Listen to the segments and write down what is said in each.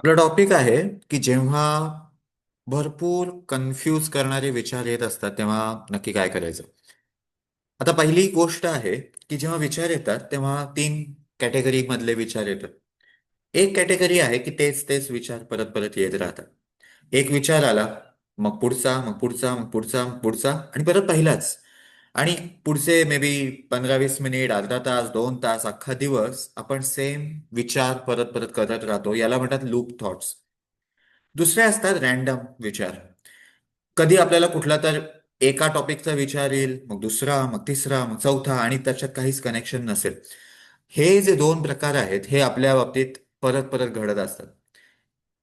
आपला टॉपिक आहे की जेव्हा भरपूर कन्फ्यूज करणारे विचार येत असतात तेव्हा नक्की काय करायचं? आता पहिली गोष्ट आहे की जेव्हा विचार येतात तेव्हा तीन कॅटेगरी मधले विचार येतात. एक कॅटेगरी आहे की तेच तेच विचार परत परत येत राहतात. एक विचार आला मग पुढचा मग पुढचा मग पुढचा मग पुढचा आणि परत पहिलाच. आणि पुढचे मे बी पंधरा वीस मिनिट अर्धा तास दोन तास अख्खा दिवस आपण सेम विचार परत परत करत राहतो. याला म्हणतात लूप थॉट्स दुसरे असतात रॅन्डम विचार. कधी आपल्याला कुठला तर एका टॉपिकचा विचार येईल मग दुसरा मग तिसरा मग चौथा आणि त्याच्यात काहीच कनेक्शन नसेल. हे जे दोन प्रकार आहेत हे आपल्या बाबतीत परत परत घडत असतात.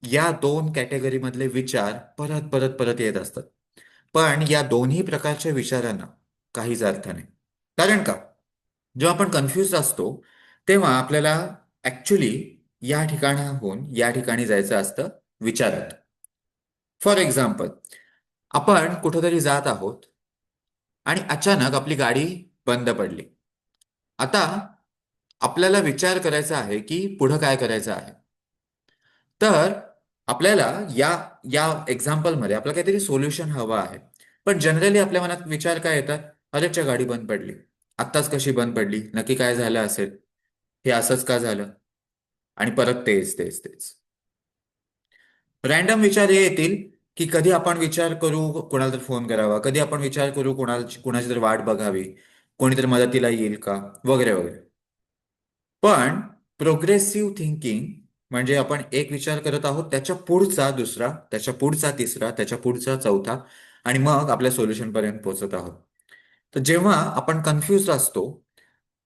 या दोन कॅटेगरी मधले विचार परत परत परत येत असतात. पण या दोन्ही प्रकारच्या विचारांना काहीच अर्थ नाही. कारण का? जेव्हा आपण कन्फ्युज असतो तेव्हा आपल्याला ऍक्च्युली या ठिकाणाहून या ठिकाणी जायचं असतं विचारात फॉर एक्झाम्पल आपण कुठेतरी जात आहोत आणि अचानक आपली गाडी बंद पडली. आता आपल्याला विचार करायचा आहे की पुढं काय करायचं आहे? तर आपल्याला या या एक्झाम्पलमध्ये आपलं काहीतरी सोल्युशन हवं आहे. पण जनरली आपल्या मनात विचार काय येतात? अरेच्या गाडी बंद पडली. आत्ताच कशी बंद पडली? नक्की काय झालं असेल? हे असंच का झालं? आणि परत तेच तेच तेच. रॅन्डम विचार हे येतील की कधी आपण विचार करू कोणाला तर फोन करावा कधी आपण विचार करू कोणाला कोणाची तर वाट बघावी कोणीतरी मदतीला येईल का? वगैरे वगैरे. पण प्रोग्रेसिव्ह थिंकिंग म्हणजे आपण एक विचार करत आहोत त्याच्या पुढचा दुसरा त्याच्या पुढचा तिसरा त्याच्या पुढचा चौथा आणि मग आपल्या सोल्युशन पर्यंत पोहोचत आहोत. तर जेव्हा आपण कन्फ्युज असतो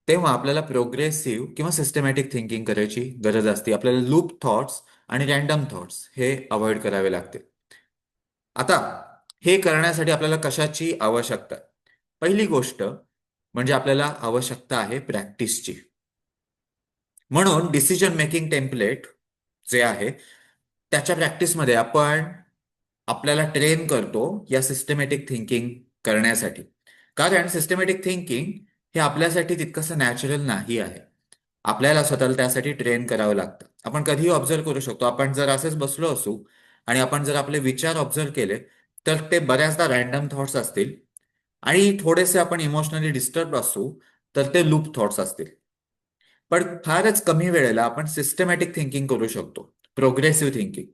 तेव्हा आपल्याला प्रोग्रेसिव्ह किंवा सिस्टमॅटिक थिंकिंग करायची गरज असते. आपल्याला लूप थॉट्स आणि रॅन्डम थॉट्स हे अवॉइड करावे लागते. आता हे करण्यासाठी आपल्याला कशाची आवश्यकता? पहिली गोष्ट म्हणजे आपल्याला आवश्यकता आहे प्रॅक्टिसची म्हणून डिसिजन मेकिंग टेम्पलेट जे आहे त्याच्या प्रॅक्टिसमध्ये आपण आपल्याला ट्रेन करतो या सिस्टमॅटिक थिंकिंग करण्यासाठी. कारण सिस्टमॅटिक थिंकिंग हे आपल्यासाठी तितकंसं नॅचरल नाही आहे. आपल्याला स्वतःला त्यासाठी ट्रेन करावं लागतं. आपण कधीही ऑब्झर्व करू शकतो. आपण जर असेच बसलो असू आणि आपण जर आपले विचार ऑब्झर्व केले तर ते बऱ्याचदा रॅन्डम थॉट्स असतील. आणि थोडेसे आपण इमोशनली डिस्टर्ब असू तर ते लूप थॉट्स असतील. पण फारच कमी वेळेला आपण सिस्टमॅटिक थिंकिंग करू शकतो. प्रोग्रेसिव्ह थिंकिंग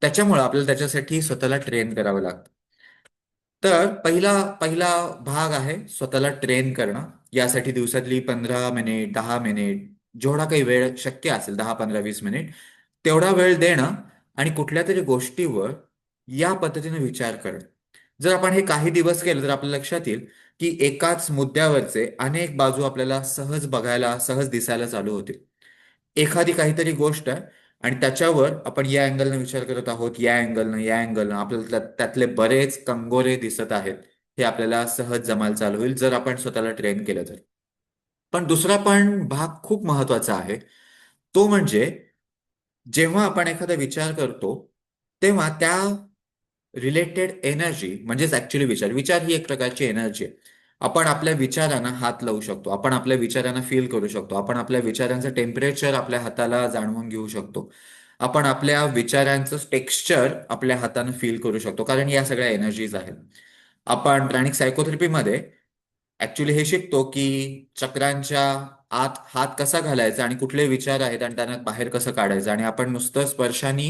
त्याच्यामुळे आपल्याला त्याच्यासाठी स्वतःला ट्रेन करावं लागतं. तर पहिला पहिला भाग आहे स्वतःला ट्रेन करणं. यासाठी दिवसातली पंधरा मिनिट दहा मिनिट जेवढा काही वेळ शक्य असेल दहा पंधरा वीस मिनिट तेवढा वेळ देणं आणि कुठल्या तरी गोष्टीवर या पद्धतीने विचार करणं. जर आपण हे काही दिवस केलं तर आपल्या लक्षात येईल की एकाच मुद्द्यावरचे अनेक बाजू आपल्याला सहज बघायला सहज दिसायला चालू होतील. एखादी काहीतरी गोष्ट आहे आणि त्याच्यावर आपण या अँगलनं विचार करत आहोत या अँगलनं या अँगलनं. आपल्याला त्या- त्यातले बरेच कंगोरे दिसत आहेत. हे आपल्याला सहज जमायला चालू होईल जर आपण स्वतःला ट्रेन केलं तर. पण दुसरा पण भाग खूप महत्त्वाचा आहे. तो म्हणजे जेव्हा आपण एखादा विचार करतो तेव्हा त्या रिलेटेड एनर्जी म्हणजेच ऍक्च्युली विचार विचार ही एक प्रकारची एनर्जी आहे. आपण आपल्या विचारांना हात लावू शकतो. आपण आपल्या विचारांना फील करू शकतो. आपण आपल्या विचारांचं टेम्परेचर आपल्या हाताला जाणवून घेऊ शकतो. आपण आपल्या विचारांचं टेक्स्चर आपल्या हाताने फील करू शकतो. कारण या सगळ्या एनर्जीज आहेत. आपण प्राणिक सायकोथेरपीमध्ये ऍक्च्युली हे शिकतो की चक्रांच्या आत हात कसा घालायचा आणि कुठले विचार आहेत आणि त्यांना बाहेर कसं काढायचं आणि आपण नुसतं स्पर्शाने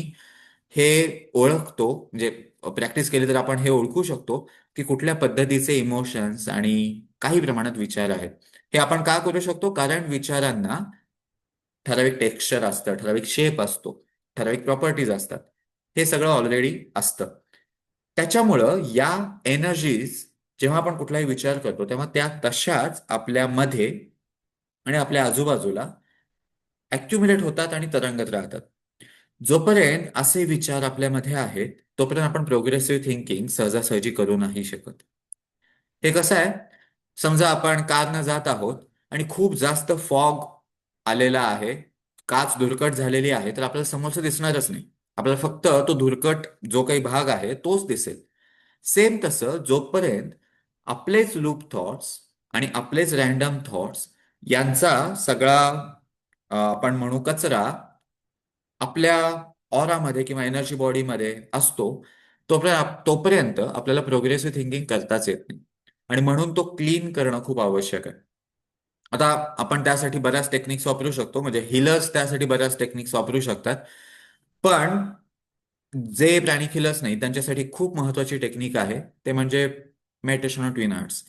हे ओळखतो. म्हणजे प्रॅक्टिस केली तर आपण हे ओळखू शकतो. की कुठल्या पद्धतीचे इमोशन्स आणि काही प्रमाणात विचार आहेत. हे आपण का करू शकतो? कारण विचारांना ठराविक टेक्स्चर असतं ठराविक शेप असतो ठराविक प्रॉपर्टीज असतात. हे सगळं ऑलरेडी असतं. त्याच्यामुळं या एनर्जीज जेव्हा आपण कुठलाही विचार करतो तेव्हा त्या तशाच आपल्यामध्ये आणि आपल्या आजूबाजूला अॅक्युमुलेट होतात आणि तरंगत राहतात. जोपर्यंत असे विचार आपल्यामध्ये आहेत तोपर्यंत आपण प्रोग्रेसिव्ह थिंकिंग सहजासहजी करू नाही शकत. हे कसं आहे? समजा आपण कारनं जात आहोत आणि खूप जास्त फॉग आलेला आहे काच धुरकट झालेली आहे तर आपल्याला समोरचं दिसणारच नाही. आपल्याला फक्त तो धुरकट जो काही भाग आहे तोच दिसेल. सेम तसं जोपर्यंत आपलेच लूप थॉट्स आणि आपलेच रॅन्डम थॉट्स यांचा सगळा आपण म्हणू कचरा आपल्या ऑरामध्ये किंवा एनर्जी बॉडीमध्ये असतो तोपर्यंत तोपर्यंत आपल्याला प्रोग्रेसिव्ह थिंकिंग करताच येत नाही. आणि म्हणून तो क्लीन करणं खूप आवश्यक आहे. आता आपण त्यासाठी बऱ्याच टेक्निक्स वापरू शकतो म्हणजे हिलर्स त्यासाठी बऱ्याच टेक्निक्स वापरू शकतात. पण जे प्राणी हिलर्स नाही त्यांच्यासाठी खूप महत्वाची टेक्निक आहे ते म्हणजे मेडिटेशन ऑन ट्विन आर्ट्स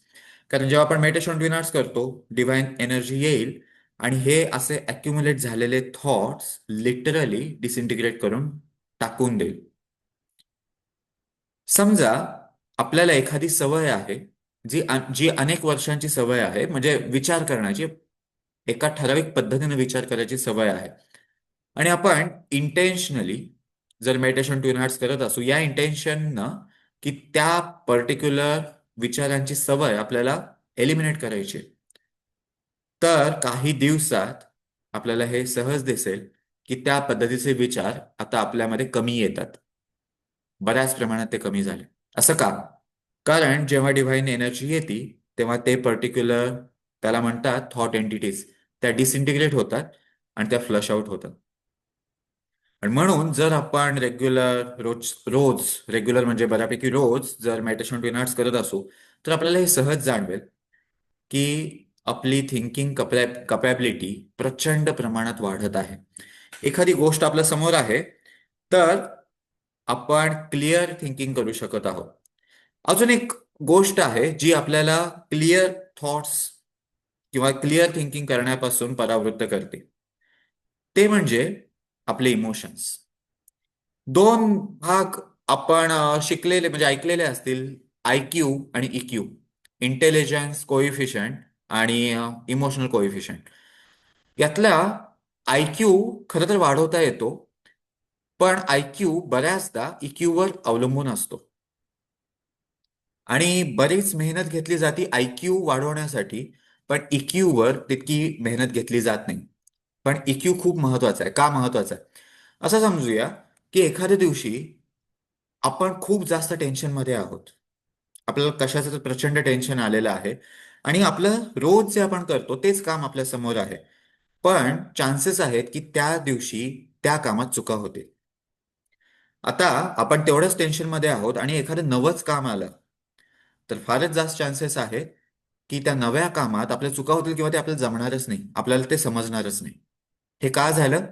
कारण जेव्हा आपण मेडिटेशन ट्विन आर्ट्स करतो डिव्हाइन एनर्जी येईल आणि हे असे अक्युमुलेट झालेले थॉट्स लिटरली डिसइंटिग्रेट करून टाकून देईल. समजा आपल्याला एखादी सवय आहे जी जी अनेक वर्षांची सवय आहे म्हणजे विचार करण्याची एका ठराविक पद्धतीने विचार करायची सवय आहे. आणि आपण इंटेन्शनली जर मेडिटेशन टू हार्ट्स करत असू या इंटेन्शननं की त्या पर्टिक्युलर विचारांची सवय आपल्याला एलिमिनेट करायची तर काही दिवसात आपल्याला हे सहज दिसेल की त्या पद्धतीचे विचार आता आपल्यामध्ये कमी येतात. बऱ्याच प्रमाणात ते कमी झाले. असं का? कारण जेव्हा डिव्हाइन एनर्जी येते तेव्हा ते पर्टिक्युलर त्याला म्हणतात थॉट एंटिटीज त्या डिसइंटिग्रेट होतात आणि त्या फ्लश आउट होतात. आणि म्हणून जर आपण रेग्युलर रोज रोज रेग्युलर म्हणजे बऱ्यापैकी रोज जर मेडिटेशन टू आर्ट्स करत असू तर आपल्याला हे सहज जाणवेल की आपली थिंकिंग कपॅबिलिटी प्रचंड प्रमाणात वाढत आहे. एखादी गोष्ट आपल्यासमोर आहे तर आपण क्लिअर थिंकिंग करू शकत आहोत. अजून एक गोष्ट आहे जी आपल्याला क्लिअर थॉट्स किंवा क्लिअर थिंकिंग करण्यापासून परावृत्त करते. ते म्हणजे आपले इमोशन्स दोन भाग आपण शिकलेले म्हणजे ऐकलेले असतील आय क्यू आणि इक्यू इंटेलिजन्स कोइफिशियंट आणि इमोशनल कोइफिशियंट यातला आय क्यू खरं तर वाढवता येतो पण आय क्यू बऱ्याचदा इक्यूवर अवलंबून असतो. आणि बरीच मेहनत घेतली जाते आय क्यू वाढवण्यासाठी पण इक्यूवर तितकी मेहनत घेतली जात नाही. पण इक्यू खूप महत्त्वाचा आहे. का महत्त्वाचा आहे? असं समजूया की एखाद्या दिवशी आपण खूप जास्त टेन्शनमध्ये आहोत. आपल्याला कशाचं प्रचंड टेन्शन आलेलं आहे. आणि आपलं रोज जे आपण करतो तेच काम आपल्यासमोर आहे. पण चान्सेस आहेत की त्या दिवशी त्या कामात चुका होतील. आता आपण तेवढंच टेन्शनमध्ये आहोत आणि एखादं नवंच काम आलं तर फारच जास्त चान्सेस आहेत की त्या नव्या कामात आपल्या चुका होतील किंवा ते आपल्याला जमणारच नाही आपल्याला ते समजणारच नाही. हे का झालं?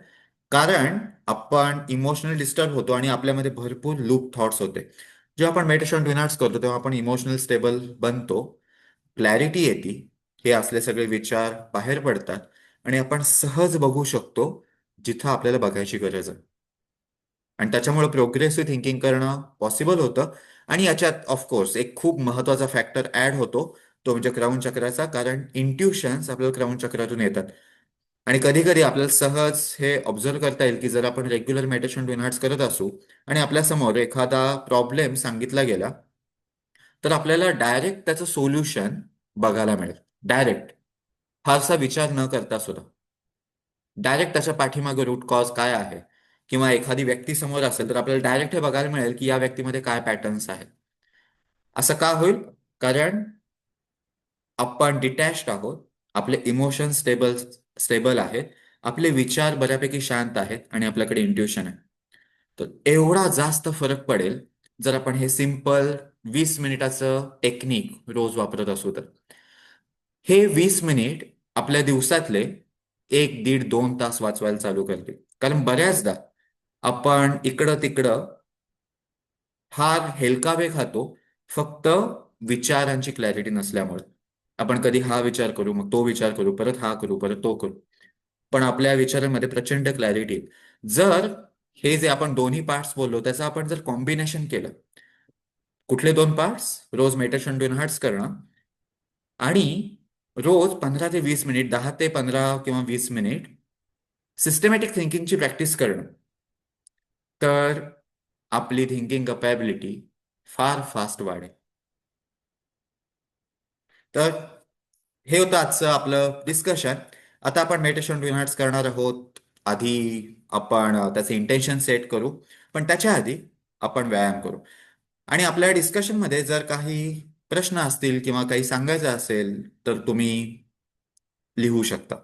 कारण आपण इमोशनल डिस्टर्ब होतो आणि आपल्यामध्ये भरपूर लूप थॉट्स होते. जेव्हा आपण मेडिटेशन डिनर्स करतो तेव्हा आपण इमोशनल स्टेबल बनतो. क्लॅरिटी येते हे असले सगळे विचार बाहेर पडतात आणि आपण सहज बघू शकतो जिथं आपल्याला बघायची गरज आहे. आणि त्याच्यामुळे प्रोग्रेसिव्ह थिंकिंग करणं पॉसिबल होतं आणि याच्यात ऑफकोर्स एक खूप महत्त्वाचा फॅक्टर ऍड होतो तो म्हणजे क्राऊन चक्राचा कारण इंट्युशन्स आपल्याला क्राऊन चक्रातून येतात. आणि कधी कधी आपल्याला सहज हे ऑब्झर्व करता येईल की जर आपण रेग्युलर मेडिटेशन टू करत असू आणि आपल्यासमोर एखादा प्रॉब्लेम सांगितला गेला तर आपल्याला डायरेक्ट त्याचं सोल्युशन बघायला मिळेल. डायरेक्ट फारसा विचार न करता सुद्धा. डायरेक्ट त्याच्या पाठीमागे रूट कॉज काय आहे? किंवा एखादी व्यक्ती समोर असेल तर आपल्याला डायरेक्ट हे बघायला मिळेल की या व्यक्तीमध्ये काय पॅटर्न्स आहेत. असं का होईल? कारण आपण डिटॅच आहोत. आपले इमोशन स्टेबल स्टेबल आहेत. आपले विचार बऱ्यापैकी शांत आहेत आणि आपल्याकडे इंट्युशन आहे. तर एवढा जास्त फरक पडेल जर आपण हे सिंपल वीस मिनिटाचं टेक्निक रोज वापरत असू तर. हे वीस मिनिट आपल्या दिवसातले एक दीड दोन तास वाचवायला चालू करते. कारण बऱ्याचदा आपण इकडं तिकडं फार हेलकावे खातो फक्त विचारांची क्लॅरिटी नसल्यामुळे. आपण कधी हा विचार करू मग तो विचार करू परत हा करू परत तो करू. पण आपल्या विचारांमध्ये प्रचंड क्लॅरिटी जर हे जे आपण दोन्ही पार्ट्स बोललो त्याचं आपण जर कॉम्बिनेशन केलं कुठले दोन पार्ट्स रोज मेडिटेशन डून हार्ट्स करणं आणि रोज पंधरा ते वीस मिनिट दहा ते पंधरा किंवा वीस मिनिट सिस्टमॅटिक थिंकिंगची प्रॅक्टिस करणं. तर आपली थिंकिंग कपॅबिलिटी फार फास्ट वाढेल. तर हे होतं आजचं आपलं डिस्कशन आता आपण मेडिटेशन डू करणार आहोत. आधी आपण त्याचे इंटेन्शन सेट करू पण त्याच्या आधी आपण व्यायाम करू. आणि आपल्या डिस्कशनमध्ये जर काही प्रश्न असतील किंवा काही सांगायचं असेल तर तुम्ही लिहू शकता.